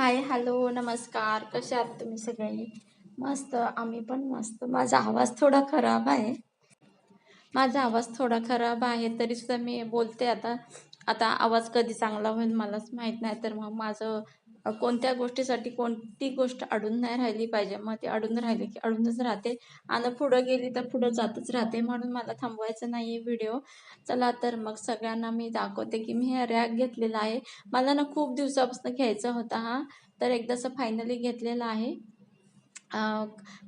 Hi hello नमस्कार. कसे आहात तुम्ही सगळे? मस्त. आम्ही पण मस्त. माझा आवाज थोडा खराब आहे. माझा आवाज थोडा खराब आहे तरी सुद्धा मी बोलते आता. आता आवाज कधी चांगला होईल मलाच माहीत नाही तर मग माझं कोणत्या गोष्टीसाठी कोणती गोष्ट अडून नाही राहिली पाहिजे? मग ती अडून राहिली की अडूनच राहते. आणि पुढं गेली तर पुढं जातच राहते म्हणून मला थांबवायचं नाही आहे व्हिडिओ चला तर मग सगळ्यांना मी दाखवते की मी हे रॅक घेतलेला आहे. मला ना खूप दिवसापासून घ्यायचा होता हा. तर एकदाचं फायनली घेतलेला आहे.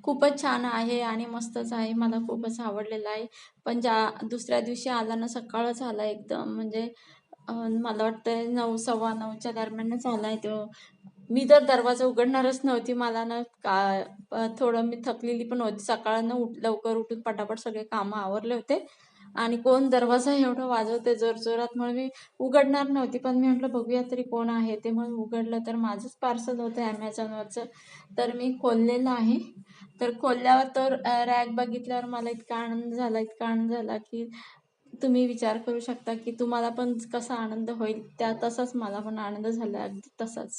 खूपच छान आहे आणि मस्तच आहे. मला खूपच आवडलेला आहे. पण ज्या दुसऱ्या दिवशी आला ना सकाळच आला एकदम. म्हणजे मला वाटतं नऊ सव्वा नऊच्या दरम्यानच आलाय आहे तो. मी तर दरवाजा उघडणारच नव्हती. मला ना का थोडं मी थकलेली पण होती. सकाळनं उठ लवकर उठून पटापट सगळे कामं आवरले होते. आणि कोण दरवाजा एवढं वाजवते? जोरजोरात म्हणून मी उघडणार नव्हती. पण मी म्हटलं बघूया तरी कोण आहे? ते म्हणून उघडलं तर माझंच पार्सल होतं ॲमेझॉनवरचं तर मी खोललेलं आहे. तर खोलल्यावर तर रॅक बघितल्यावर मला इतका आनंद झाला इतका आनंद झाला की तुम्ही विचार करू शकता की तुम्हाला पण कसा आनंद होईल. त्या तसाच मला पण आनंद झाला अगदी तसाच.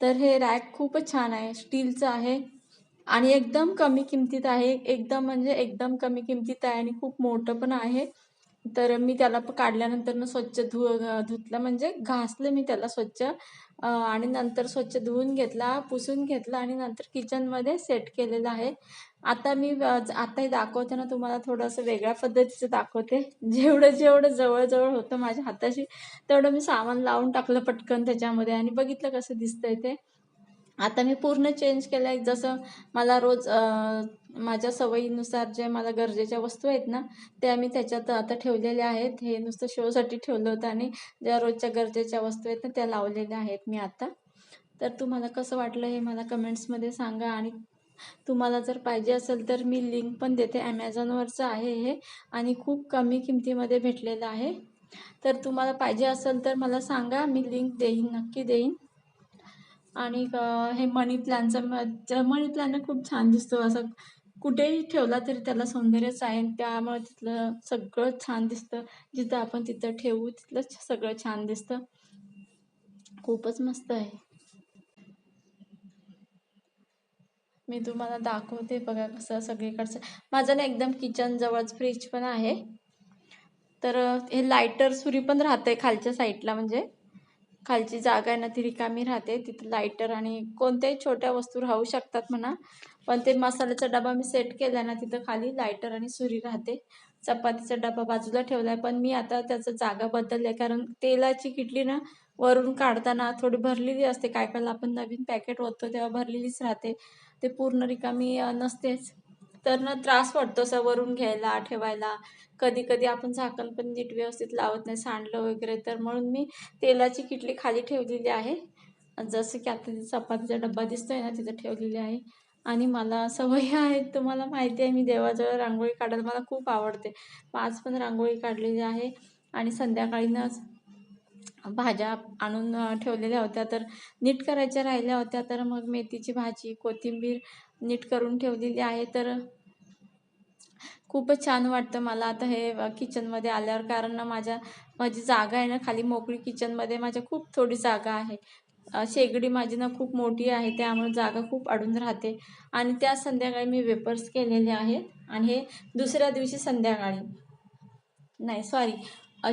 तर हे रॅक खूपच छान आहे. स्टीलचं आहे आणि एकदम कमी किमतीत आहे. एकदम म्हणजे एकदम कमी किमतीत आहे आणि खूप मोठं पण आहे. तर मी त्याला प काढल्यानंतर ना स्वच्छ धु धुतलं. म्हणजे घासलं मी त्याला स्वच्छ. आणि नंतर स्वच्छ धुवून घेतला पुसून घेतला आणि नंतर किचनमध्ये सेट केलेलं आहे. आता मी अ, आता हे दाखवते ना तुम्हाला थोडंसं वेगळ्या पद्धतीचं दाखवते. जेवढं जेवढं जवळजवळ होतं माझ्या हाताशी तेवढं मी सामान लावून टाकलं पटकन त्याच्यामध्ये आणि बघितलं कसं दिसतंय ते. आता मी पूर्ण चेंज केलं आहे जसं मला रोज माझ्या सवयीनुसार जे मला गरजेच्या वस्तू आहेत ना त्या मी त्याच्यात आता ठेवलेल्या आहेत. हे नुसतं शोसाठी ठेवलं होतं आणि ज्या रोजच्या गरजेच्या वस्तू आहेत ना त्या लावलेल्या आहेत मी आता. तर तुम्हाला कसं वाटलं हे मला कमेंट्समध्ये सांगा आणि तुम्हाला जर पाहिजे असेल तर मी लिंक पण देते. ॲमेझॉनवरचं आहे हे आणि खूप कमी किमतीमध्ये भेटलेलं आहे. तर तुम्हाला पाहिजे असेल तर मला सांगा मी लिंक देईन नक्की देईन. आणि हे मनी प्लॅनचं मनी प्लॅन खूप छान दिसतो असं कुठेही ठेवला तरी त्याला सौंदर्यच आहे आणि त्यामुळे तिथलं सगळं छान दिसतं. जिथं आपण तिथं ठेवू तिथलं सगळं छान दिसतं. खूपच मस्त आहे. मी तुम्हाला दाखवते बघा कसं सगळीकडचं. माझं ना एकदम किचन जवळच फ्रीज पण आहे. तर हे लायटर सुरी पण राहते खालच्या साईडला म्हणजे. खालची जागा आहे ना ती रिकामी राहते. तिथं लायटर आणि कोणत्याही छोट्या वस्तू राहू शकतात म्हणा. पण ते मसाल्याचा डबा मी सेट केला ना तिथं खाली लायटर आणि सुरी राहते. चपातीचा डबा बाजूला ठेवला आहे पण मी आता त्याचं जागा बदलले आहे कारण तेलाची किटली ना वरून काढताना थोडी भरलेली असते. काय काय आपण नवीन पॅकेट ओततो तेव्हा भरलेलीच राहते. ते पूर्ण रिकामी नसतेच. तर ना त्रास वाटतो असं वरून घ्यायला ठेवायला. कधी कधी आपण झाकण पण नीट व्यवस्थित लावत नाही सांडलं वगैरे. तर म्हणून मी तेलाची किटली खाली ठेवलेली आहे. जसं की आता चपातीचा डब्बा दिसतोय ना तिथं ठेवलेली आहे. आणि मला सवय आहे तुम्हाला माहिती आहे मी देवाजवळ रांगोळी काढायला मला खूप आवडते. आज पण रांगोळी काढलेली आहे. आणि संध्याकाळी ना भाज्या आणून ठेवलेल्या होत्या. तर नीट करायच्या राहिल्या होत्या. तर मग मेथीची भाजी कोथिंबीर नीट करून ठेवलेली आहे. तर खूपच छान वाटतं मला आता हे किचनमध्ये आल्यावर. कारण ना माझ्या माझी जागा आहे ना खाली मोकळी किचनमध्ये माझ्या खूप थोडी जागा आहे. शेगडी माझी ना खूप मोठी आहे. त्यामुळे जागा खूप अडून राहते. आणि त्या संध्याकाळी मी वेपर्स केलेले आहेत. आणि हे दुसऱ्या दिवशी संध्याकाळी. नाही सॉरी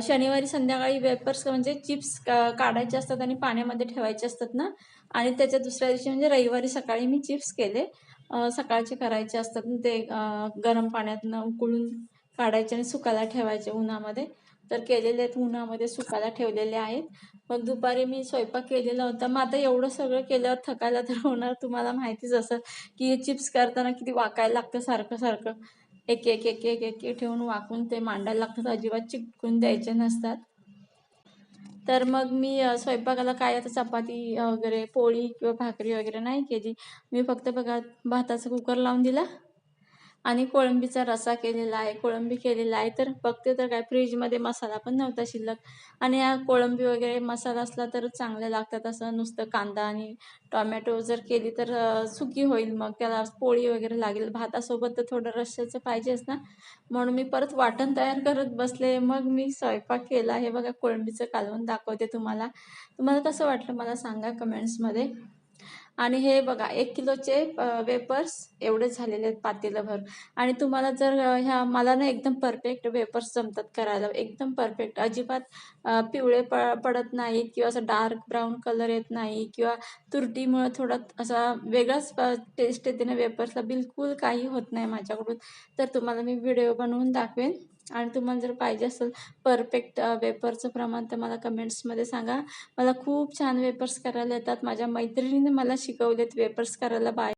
शनिवारी संध्याकाळी वेपर्स म्हणजे चिप्स काढायचे असतात आणि पाण्यामध्ये ठेवायचे असतात ना. आणि त्याच्या दुसऱ्या दिवशी म्हणजे रविवारी सकाळी मी चिप्स केले. सकाळचे करायचे असतात ते गरम पाण्यातनं उकळून काढायचे आणि सुकायला ठेवायचे उन्हामध्ये. तर केलेले आहेत उन्हामध्ये सुकायला ठेवलेले आहेत. मग दुपारी मी स्वयंपाक केलेला होता. मग आता एवढं सगळं केल्यावर थकायला तर होणार. तुम्हाला माहितीच असं की चिप्स करताना किती वाकायला लागतं सारखं सारखं. एक एक एक एक एक एक ठेवून वाकून ते मांडायला लागतात. अजिबात चिटकून द्यायचे नसतात. तर मग मी स्वयंपाकाला काय आता चपाती वगैरे पोळी किंवा भाकरी वगैरे नाही केली. मी फक्त बघा भाताचा कुकर लावून दिला. आणि कोळंबीचा रसा केलेला आहे. कोळंबी केलेला आहे. तर बघते तर काय फ्रीजमध्ये मसाला पण नव्हता शिल्लक. आणि या कोळंबी वगैरे मसाला असला तर चांगल्या लागतात. असं नुसतं कांदा आणि टॉमॅटो जर केली तर सुकी होईल मग. त्याला पोळी वगैरे लागेल. भातासोबत तर थोडं रश्श्याचं पाहिजेच ना. म्हणून मी परत वाटण तयार करत बसले. मग मी स्वयंपाक केला. हे बघा कोळंबीचं कालवण दाखवते तुम्हाला. तुम्हाला कसं वाटलं मला सांगा कमेंट्समध्ये. आणि हे बघा एक किलोचे वेपर्स एवढे झालेले आहेत पातेलंभर आणि तुम्हाला जर ह्या मला ना एकदम परफेक्ट वेपर्स जमतात करायला. एकदम परफेक्ट अजिबात पिवळे प पडत नाहीत किंवा असं डार्क ब्राऊन कलर येत नाही किंवा तुरटीमुळं थोडा असा वेगळाच टेस्ट येते ना वेपर्सला बिलकुल काही होत नाही माझ्याकडून. तर तुम्हाला मी व्हिडिओ बनवून दाखवेन. आणि तुम्हाला जर पाहिजे असेल परफेक्ट वेपरचं प्रमाण तर मला कमेंट्समध्ये सांगा. मला खूप छान वेपर्स करायला येतात. माझ्या मैत्रिणीने मला शिकवलेत वेपर्स करायला बाय